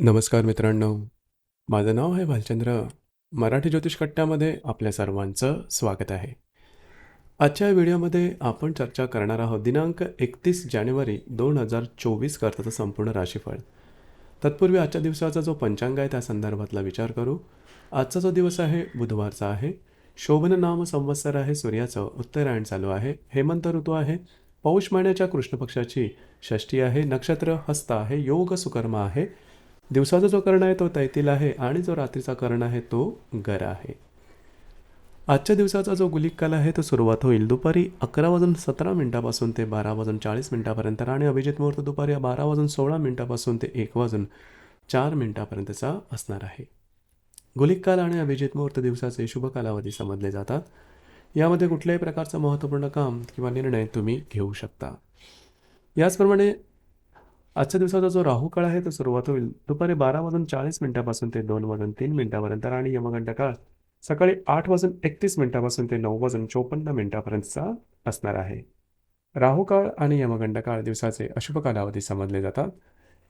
नमस्कार मित्रांनो. माझं नाव आहे भालचंद्र. मराठी ज्योतिष कट्ट्यामध्ये आपल्या सर्वांचं स्वागत आहे. आजच्या व्हिडिओमध्ये आपण चर्चा करणार आहोत दिनांक एकतीस जानेवारी दोन हजार चोवीस करताचं संपूर्ण राशीफळ. तत्पूर्वी आजच्या दिवसाचा जो पंचांग आहे त्या संदर्भातला विचार करू. आजचा जो दिवस आहे बुधवारचा आहे. शोभन नाम संवत्सर आहे सूर्याचं उत्तरायण चालू आहे. हेमंत ऋतू आहे. पौष महिन्याच्या कृष्ण पक्षाची षष्ठी आहे. नक्षत्र हस्त आहे. योग सुकर्मा आहे. दिवसाचा जो कर्ण आहे तो तैतील आहे आणि जो रात्रीचा कर्ण आहे तो गर आहे. आजच्या दिवसाचा जो गुलिक काल आहे तो सुरुवात होईल. दुपारी अकरा वाजून सतरा मिनिटापासून ते बारा वाजून चाळीस मिनिटापर्यंत आणि अभिजित मुहूर्त दुपारी बारा वाजून सोळा मिनिटापासून ते एक वाजून चार मिनिटापर्यंतचा असणार आहे. गुलिक काल आणि अभिजित मुहूर्त दिवसाचे शुभ कालावधी समजले जातात. यामध्ये कुठल्याही प्रकारचं महत्त्वपूर्ण काम किंवा निर्णय तुम्ही घेऊ शकता. याचप्रमाणे आजच्या दिवसाचा जो राहू काळ आहे तो सुरुवात होईल. दुपारी बारा वाजून चाळीस मिनिटापासून ते दोन वाजून तीन मिनिटापर्यंत आणि यमगंड काळ. सकाळी आठ वाजून एकतीस मिनिटापासून ते नऊ वाजून चोपन्न मिनिटापर्यंतचा असणार आहे. राहू काळ आणि यमगंड काळ दिवसाचे अशुभ कालावधी समजले जातात.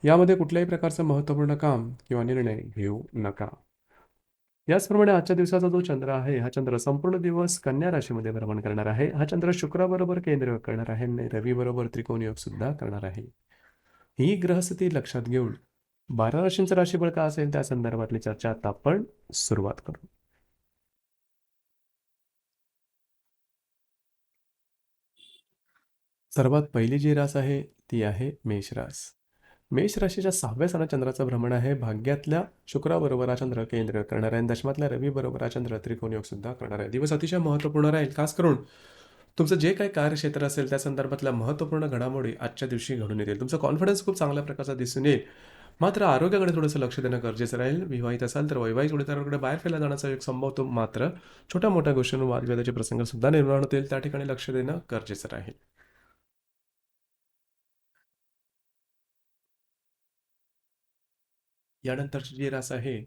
यामध्ये कुठल्याही प्रकारचं महत्त्वपूर्ण काम किंवा निर्णय घेऊ नका. याचप्रमाणे आजच्या दिवसाचा जो चंद्र आहे हा चंद्र संपूर्ण दिवस कन्या राशीमध्ये भ्रमण करणार आहे. हा चंद्र शुक्राबरोबर केंद्र करणार आहे आणि रवी बरोबर त्रिकोण योग सुद्धा करणार आहे. ही ग्रहस्थिती लक्षात घेऊन बारा राशींचं राशीफळ का असेल त्या संदर्भातली चर्चा आता आपण सुरुवात करू. सर्वात पहिली जी रास आहे ती आहे मेष रास. मेष राशीच्या सहाव्या सणा चंद्राचं भ्रमण आहे. भाग्यातल्या शुक्राबरोबर हा चंद्र केंद्र करणार आहे आणि दशमातल्या रवी बरोबर हा चंद्र त्रिकोण योग सुद्धा करणार आहे दिवस अतिशय महत्त्वपूर्ण राहील. खास करून तुमचं जे काही कार्यक्षेत्र असेल त्या संदर्भातल्या महत्त्वपूर्ण घडामोडी आजच्या दिवशी घडून येतील. तुमचा कॉन्फिडन्स खूप चांगल्या प्रकारचा दिसून येईल. मात्र आरोग्याकडे थोडंसं लक्ष देणं गरजेचं राहील. विवाहित असाल तर वैवाहिक जोडीदाराकडे बाहेर फिरला जाण्याचा एक संभव तो मात्र छोट्या मोठ्या गोष्टींवर वादविवादाचे प्रसंग सुद्धा निर्माण होतील. त्या ठिकाणी लक्ष देणं गरजेचं राहील. यानंतरची जी रास आहे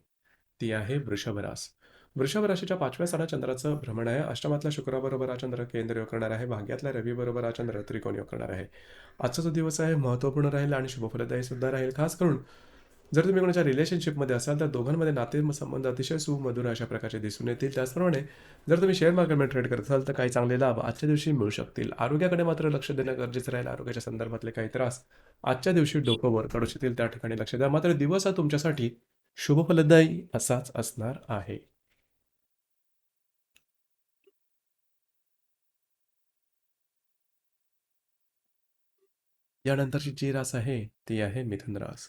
ती आहे वृषभ रास. वृषभ राशीच्या पाचव्या साडा चंद्राचं भ्रमण आहे. अष्टमातला शुक्राबरोबर हा चंद्र केंद्र योग करणार आहे. भाग्यातल्या रवीबरोबर हा चंद्र त्रिकोण योग करणार आहे. आजचा जो दिवस आहे महत्त्वपूर्ण राहील आणि शुभफलदायी सुद्धा राहील. खास करून जर तुम्ही कोणाच्या रिलेशनशिपमध्ये असाल तर दोघांमध्ये नाते संबंध अतिशय सुमधुर अशा प्रकारचे दिसून येतील. त्याचप्रमाणे जर तुम्ही शेअर मार्केटमध्ये ट्रेड करत असाल तर काही चांगले लाभ आजच्या दिवशी मिळू शकतील. आरोग्याकडे मात्र लक्ष देणं गरजेचं राहील. आरोग्याच्या संदर्भातले काही त्रास आजच्या दिवशी डोकं वर शकतील. त्या ठिकाणी लक्ष द्या. मात्र दिवस हा तुमच्यासाठी शुभफलदायी असाच असणार आहे. यानंतरची जी रास आहे ती आहे मिथुन रास.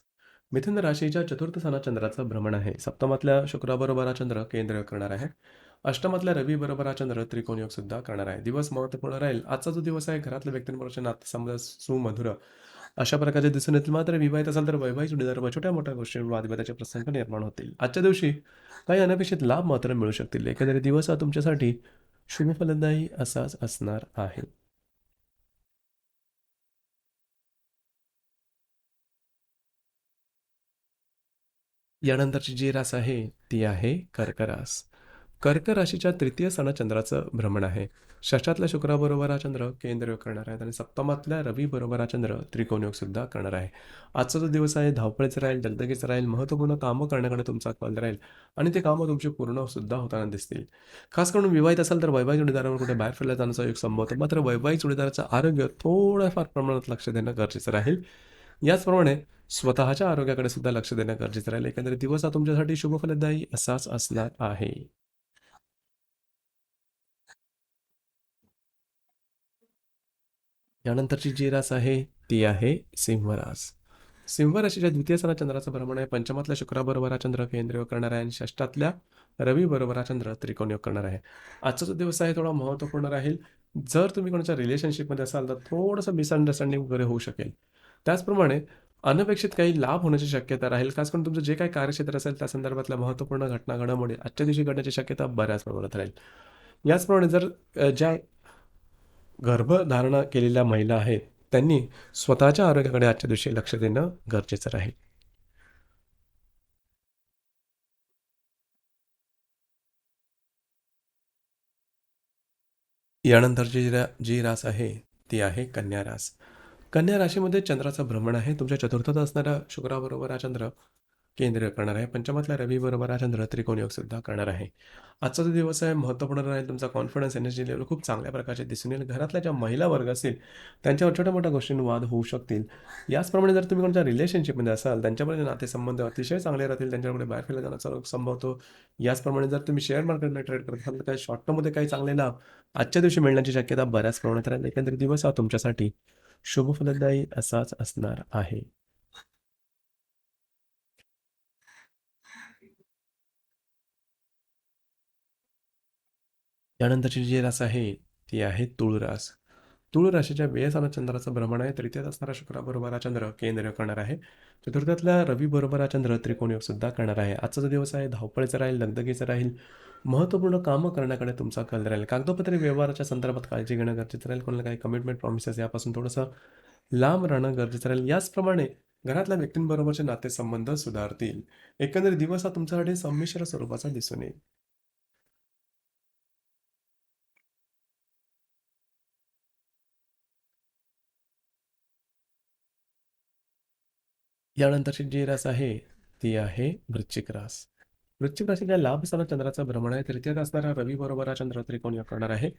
मिथुन राशीच्या चतुर्थ स्थानात चंद्राचं भ्रमण आहे. सप्तमातल्या शुक्राबरोबर हा चंद्र केंद्र करणार आहे. अष्टमातल्या रवी बरोबर हा चंद्र त्रिकोण योग सुद्धा करणार आहे. दिवस महत्त्वपूर्ण राहील. आजचा जो दिवस आहे घरातल्या व्यक्तींबरोबरचे नाते समजा सुमधुर. अशा प्रकारचे दिसून येतील. मात्र विवाहित असाल तर वैवाहिक जोडीदार छोट्या मोठ्या गोष्टी वादविवादाचे प्रसंग निर्माण होतील. आजच्या दिवशी काही अनपेक्षित लाभ मात्र मिळू शकतील. एकंदरीत दिवस हा तुमच्यासाठी शुभफलदायी असाच असणार आहे. यानंतरची जी रास आहे ती आहे कर्क रास कर्क राशीच्या तृतीय सण चंद्राचं भ्रमण आहे. शशातल्या शुक्राबरोबर हा चंद्र केंद्रयोग करणार आहे आणि सप्तमातल्या रवीबरोबर हा चंद्र त्रिकोणयोग सुद्धा करणार आहे. आजचा जो दिवस आहे धावपळीचा राहील दगदगीचं राहील महत्त्वपूर्ण कामं करण्याकडे तुमचा कल राहील आणि ते कामं तुमची पूर्ण सुद्धा होताना दिसतील. खास करून विवाहित असाल तर वैवाहिक जोडीदारावर कुठे बाहेर फिरला जाण्याचा एक संभवतो मात्र वैवाहिक जोडीदाराचं आरोग्य थोड्याफार प्रमाणात लक्ष देणं गरजेचं राहील. याचप्रमाणे स्वतःच्या आरोग्याकडे सुद्धा लक्ष देणं गरजेचं राहील. एकंदरीत दिवस हा तुमच्यासाठी शुभफलदायी असाच असणार आहे. यानंतरची जी रास आहे ती आहे सिंहरास. सिंह राशीच्या द्वितीय सणा चंद्राचं भ्रमण आहे. पंचमातल्या शुक्राबरोबर हा चंद्र केंद्रयोग करणार आहे. आणि षष्ठातल्या रवी बरोबर हा चंद्र त्रिकोण योग करणार आहे. आजचा जो दिवस आहे थोडा महत्त्वपूर्ण राहील. जर तुम्ही कोणाच्या रिलेशनशिपमध्ये असाल तर थोडंसं मिसअंडरस्टँडिंग वगैरे होऊ शकेल. त्याचप्रमाणे अनपेक्षित काही लाभ होण्याची शक्यता राहील. खास करून तुमचं जे काही कार्यक्षेत्र असेल त्या संदर्भातल्या महत्त्वपूर्ण घटना घडामोडी आजच्या दिवशी घडण्याची शक्यता बऱ्याच प्रमाणात राहील. याचप्रमाणे जर ज्या गर्भधारणा केलेल्या महिला आहेत त्यांनी स्वतःच्या आरोग्याकडे आजच्या दिवशी लक्ष देणं गरजेचं राहील. यानंतरची जी रा जी रास आहे ती आहे कन्या रास. कन्या राशीमध्ये चंद्राचं भ्रमण आहे. तुमच्या चतुर्थात असणाऱ्या शुक्राबरोबर हा चंद्र केंद्र करणार आहे. पंचमातल्या रवीबरोबर हा चंद्र त्रिकोण योग सुद्धा करणार आहे. आजचा जो दिवस आहे महत्त्वपूर्ण राहील तुमचा कॉन्फिडन्स एनर्जी लेवल खूप चांगल्या प्रकारचे दिसून येईल. घरातल्या ज्या महिला वर्ग असतील त्यांच्यावर छोट्या मोठ्या गोष्टींवर वाद होऊ शकतील. याचप्रमाणे जर तुम्ही कोणत्या रिलेशनशिपमध्ये असाल त्यांच्यामध्ये नातेसंबंध अतिशय चांगले राहतील त्यांच्याकडे बाहेर फिरला जाण्याचा संभवतो. याचप्रमाणे जर तुम्ही शेअर मार्केटमध्ये ट्रेड करत असाल तर काही शॉर्ट टर्ममध्ये काही चांगले लाभ आजच्या दिवशी मिळण्याची शक्यता बऱ्याच प्रमाणात राहील. एकंदरीत दिवस हा तुमच्यासाठी शुभ फलदायी असाच असणार आहे. त्यानंतरची जी रास आहे ती आहे तुळ रास. तुळ राशीच्या व्ययसाना चंद्राचं भ्रमण आहे तृतीयात असणारा शुक्राबरोबर चंद्र केंद्र करणार आहे. चतुर्थातल्या रवी बरोबर चंद्र त्रिकोण योग सुद्धा करणार आहे. आजचा जो दिवस आहे धावपळीचा राहील दगदगीचा राहील महत्त्वपूर्ण कामं करण्याकडे तुमचा कल राहील. कागदोपत्री व्यवहाराच्या संदर्भात काळजी घेणं गरजेचं राहील. कोणाला काही कमिटमेंट प्रॉमिसेस यापासून थोडंसं लांब राहणं गरजेचं राहील. याचप्रमाणे घरातल्या व्यक्तींबरोबरचे नातेसंबंध सुधारतील. एकंदरीत दिवस हा तुमच्यासाठी संमिश्र स्वरूपाचा दिसून येईल. यानंतरची जी रास आहे ती आहे वृश्चिक रास. वृश्चिक राशीच्या लाभ स्थानात चंद्राचं भ्रमण आहे. तृतीयात असणारा रवी बरोबर हा चंद्र त्रिकोण योग करणार आहे.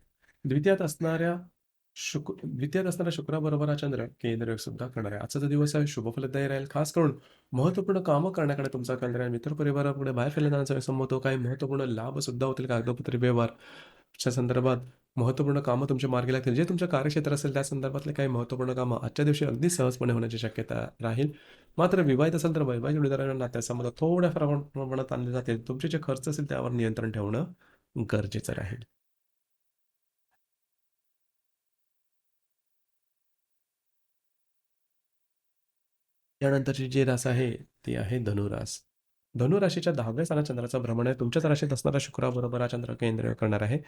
द्वितीयात असणाऱ्या शुक द्वितीयात असणारा शुक्राबरोबर हा चंद्र केंद्र सुद्धा करणार आहे. आजचा जो दिवस आहे शुभ फलदायी राहील. खास करून महत्त्वपूर्ण कामं करण्याकडे तुमचा कल राहील. मित्र परिवारापुढे बाहेर फिरल्या जाण्याचा संभवतो काही महत्त्वपूर्ण लाभ सुद्धा होतील. कागदोपत्री व्यवहारच्या संदर्भात महत्त्वपूर्ण कामं तुमच्या मार्गी लागतील. जे तुमचं कार्यक्षेत्र असेल त्या संदर्भातले काही महत्त्वपूर्ण कामं आजच्या दिवशी अगदी सहजपणे होण्याची शक्यता राहील. मात्र विवाहित असेल तर वैवाहिक जोडीदारांना नात्यासंबंध थोड्या फार प्रमाणात आणले जातील. तुमचे जे खर्च असेल त्यावर नियंत्रण ठेवणं गरजेचं राहील. त्यानंतरची जी रास आहे ती आहे धनुरास. धनुराशीच्या दहाव्या स्थानात चंद्राचा भ्रमण आहे. तुमच्याच राशीत असणारा शुक्राबरोबर हा चंद्र केंद्र करणार आहे.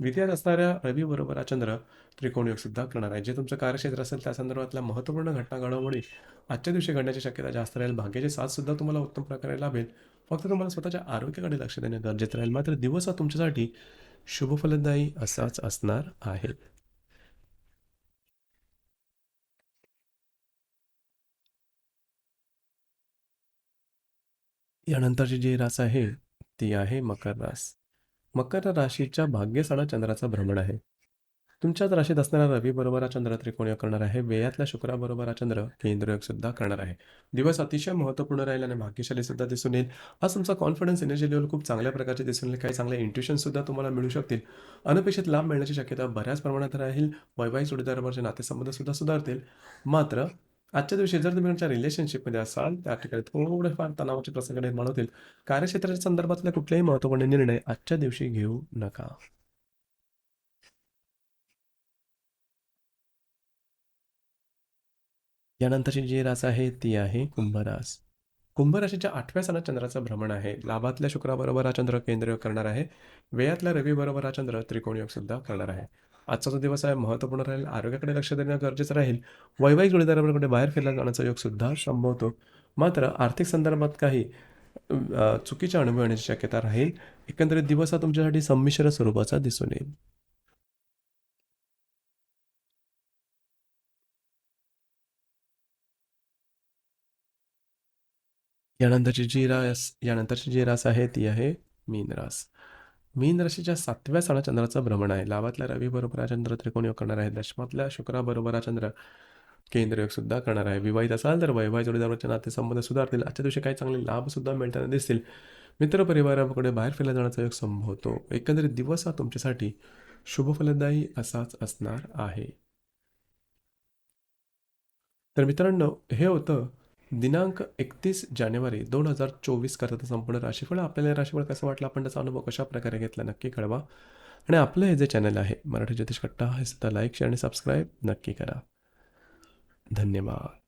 द्वितीयात असणाऱ्या रवीबरोबर हा चंद्र त्रिकोण योग सुद्धा करणार आहे. जे तुमचं कार्यक्षेत्र असेल त्या संदर्भातल्या महत्त्वपूर्ण घटना घडामोडी आजच्या दिवशी घडण्याची शक्यता जास्त राहील. भाग्याची साथसुद्धा तुम्हाला उत्तम प्रकारे लाभेल. फक्त तुम्हाला स्वतःच्या आरोग्याकडे लक्ष देणे गरजेचं राहील. मात्र दिवस हा तुमच्यासाठी शुभफलदायी असाच असणार आहे. यानंतरची जी रास आहे ती आहे मकर रास. मकर राशीच्या भाग्यसाडा चंद्राचा भ्रमण आहे. तुमच्याच राशीत असणारा रवी बरोबर हा चंद्र त्रिकोण योग करणार आहे. वेयातल्या शुक्राबरोबर हा चंद्र केंद्रयोग सुद्धा करणार आहे. दिवस अतिशय महत्त्वपूर्ण राहील आणि भाग्यशाली सुद्धा दिसून येईल. आज तुमचा कॉन्फिडन्स एनर्जी लेवल खूप चांगल्या प्रकारचे दिसून येईल. काही चांगले इंट्युशन सुद्धा तुम्हाला मिळू शकतील. अनपेक्षित लाभ मिळण्याची शक्यता बऱ्याच प्रमाणात राहील. वैवाहिक जोडीदारावरचे नातेसंबंध सुद्धा सुधारतील. मात्र आजच्या दिवशी जर तुम्ही तुमच्या रिलेशनशिपमध्ये असाल त्या ठिकाणी थोडेफार तणावाचे प्रसंग निर्माण होतील कार्यक्षेत्राच्या संदर्भातल्या कुठलेही महत्त्वपूर्ण निर्णय आजच्या दिवशी घेऊ नका. यानंतरची जी रास आहे ती आहे कुंभरास. कुंभराशीच्या आठव्या सणात चंद्राचं भ्रमण आहे. लाभातल्या शुक्राबरोबर हा चंद्र केंद्र करणार आहे. वेयातल्या रवीबरोबर हा चंद्र त्रिकोण योग सुद्धा करणार आहे. आजचा जो दिवस आहे महत्त्वपूर्ण राहील आरोग्याकडे लक्ष देणं गरजेचं राहील. वैवाहिक जोडीदाराबरोबर बाहेर फिरला जाण्याचा योग सुद्धा संभवतो. मात्र आर्थिक संदर्भात काही चुकीच्या अनुभव येण्याची शक्यता राहील. एकंदरीत दिवस हा तुमच्यासाठी संमिश्र स्वरूपाचा दिसून येईल. यानंतरची जी रास यानंतरची जी रास आहे ती आहे मीन रास. मीन राशीच्या सातव्या सणा चंद्राचं भ्रमण आहे. लाभातल्या रवी बरोबर हा चंद्र त्रिकोण योग करणार आहे दशमातल्या शुक्राबरोबर हा चंद्र केंद्र योग सुद्धा करणार आहे. विवाहित असाल तर वैवाहिक जोडीदाराचे नातेसंबंध सुधारतील. आजच्या दिवशी काही चांगले लाभ सुद्धा मिळताना दिसतील. मित्रपरिवाराकडे बाहेर फिरला जाण्याचा योग संभवतो एकंदरीत दिवस हा तुमच्यासाठी शुभफलदायी असाच असणार आहे. तर मित्रांनो हे होतं दिनांक एकतीस जानेवारी दोन हजार चोवीस करता संपूर्ण राशीफळ. आपल्याला हे राशीफळ कसं वाटलं? आपण त्याचा अनुभव कशा प्रकारे घेतला? नक्की कळवा. आणि आपलं हे जे चॅनल आहे मराठी ज्योतिष कट्टा हे सुद्धा लाईक शेअर आणि सबस्क्राईब नक्की करा. धन्यवाद.